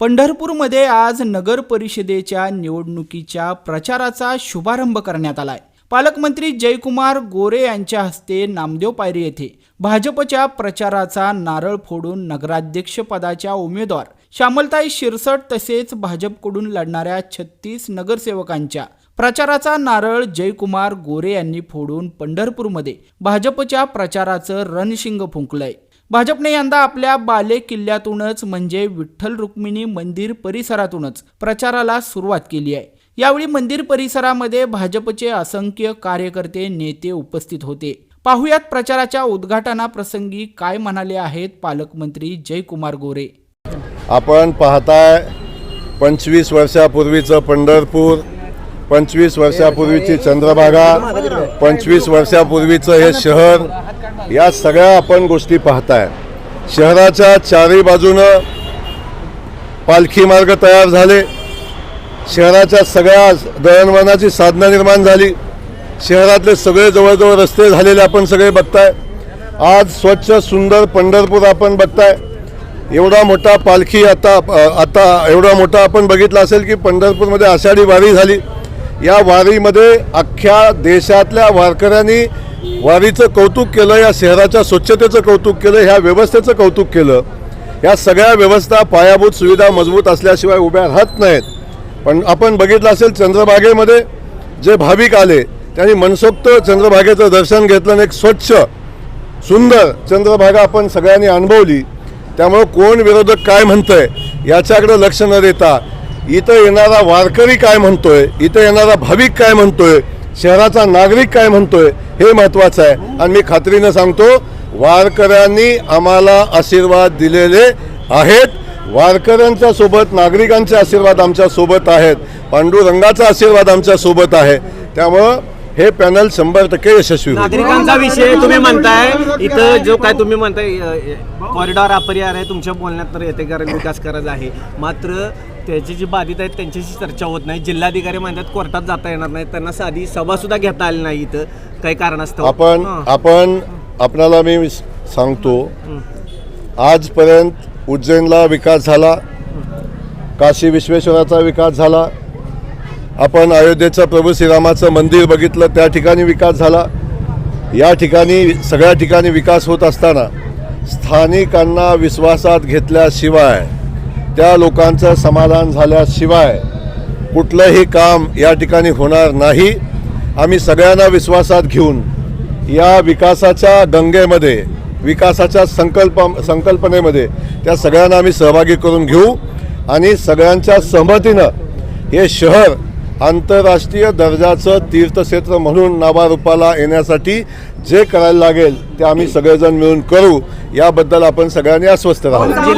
पंढरपूरमध्ये आज नगर परिषदेच्या निवडणुकीच्या प्रचाराचा शुभारंभ करण्यात आलाय. पालकमंत्री जयकुमार गोरे यांच्या हस्ते नामदेव पायरी येथे भाजपच्या प्रचाराचा नारळ फोडून नगराध्यक्ष पदाच्या उमेदवार श्यामलताई शिरसट तसेच भाजपकडून लढणाऱ्या छत्तीस नगरसेवकांच्या प्रचाराचा नारळ जयकुमार गोरे यांनी फोडून पंढरपूरमध्ये भाजपच्या प्रचाराचं रणशिंग फुंकलंय. भाजपने यंदा आपल्या बाले किल्ल्यातूनच म्हणजे विठ्ठल रुक्मिणी मंदिर परिसरातूनच प्रचाराला सुरुवात केली आहे. यावेळी मंदिर परिसरामध्ये भाजपचे असंख्य कार्यकर्ते नेते उपस्थित होते. पाहुयात प्रचाराच्या उद्घाटनाप्रसंगी काय म्हणाले आहेत पालकमंत्री जयकुमार गोरे. आपण पाहताय पंचवीस वर्षापूर्वीचं पंढरपूर पंचवीस वर्षापूर्वीची चंद्रभागा पंचवीस वर्षापूर्वीचं हे शहर या सगळ्या आपण गोष्टी पाहताय. शहराच्या चारही बाजूनं पालखी मार्ग तयार झाले. शहराच्या सगळ्या दळणवळणाची साधनं निर्माण झाली. शहरातले सगळे जवळजवळ रस्ते झालेले आपण सगळे बघताय. आज स्वच्छ सुंदर पंढरपूर आपण बघताय. एवढा मोठा पालखी आता आता एवढा मोठा आपण बघितला असेल की पंढरपूरमध्ये आषाढी वारी झाली. या वारीमध्ये अख्ख्या देशातल्या वारकऱ्यांनी वारीचं कौतुक केलं या शहराच्या स्वच्छतेचं कौतुक केलं ह्या व्यवस्थेचं कौतुक केलं. या सगळ्या व्यवस्था पायाभूत सुविधा मजबूत असल्याशिवाय उभ्या राहत नाहीत. पण आपण बघितलं असेल चंद्रभागेमध्ये जे भाविक आले त्यांनी मनसोक्त चंद्रभागेचं दर्शन घेतलं आणि एक स्वच्छ सुंदर चंद्रभागा आपण सगळ्यांनी अनुभवली. त्यामुळं कोण विरोधक काय म्हणतंय याच्याकडे लक्ष न देता इथं येणारा वारकरी काय म्हणतोय इथं येणारा भाविक काय म्हणतोय शहराचा नागरिक काय म्हणतोय हे महत्त्वाचं आहे. आणि मी खात्रीनं सांगतो वारकऱ्यांनी आम्हाला आशीर्वाद दिलेले आहेत. वारकऱ्यांच्या सोबत नागरिकांचे आशीर्वाद आमच्यासोबत आहेत. पांडुरंगाचा आशीर्वाद आमच्यासोबत आहे. त्यामुळं हे पॅनल शंभर टक्के यशस्वी नागरिकांचा विषय तुम्ही म्हणताय इथं जो काय तुम्ही म्हणताय कॉरिडॉर अपरिहार आहे तुमच्या बोलण्यात तर येते कारण विकास करायचा आहे. मात्र त्याची जी बाधित आहेत त्यांच्याशी चर्चा होत नाही. जिल्हाधिकारी म्हणतात कोर्टात जाता येणार नाही. त्यांना साधी सभा सुद्धा घेता आली नाही इथं. काही कारणास्तव. आपण. आपण आपल्याला मी सांगतो आजपर्यंत उज्जैनला विकास झाला काशी विश्वेश्वराचा विकास झाला आपण अयोध्येचं प्रभू श्रीरामाचं मंदिर बघितलं त्या ठिकाणी विकास झाला. या ठिकाणी सगळ्या ठिकाणी विकास होत असताना स्थानिकांना विश्वासात घेतल्याशिवाय त्या लोकांचं समाधान झाल्याशिवाय कुठलंही काम या ठिकाणी होणार नाही. आम्ही सगळ्यांना विश्वासात घेऊन या विकासाच्या गंगेमध्ये विकासाच्या संकल्प संकल्पनेमध्ये त्या सगळ्यांना आम्ही सहभागी करून घेऊ आणि सगळ्यांच्या सहमतीनं हे शहर आंतरराष्ट्रीय दर्जाचं तीर्थक्षेत्र म्हणून नावारूपाला येण्यासाठी जे करायला लागेल ते आम्ही सगळेजण मिळून करू. याबद्दल आपण सगळ्यांनी अस्वस्थ राहू.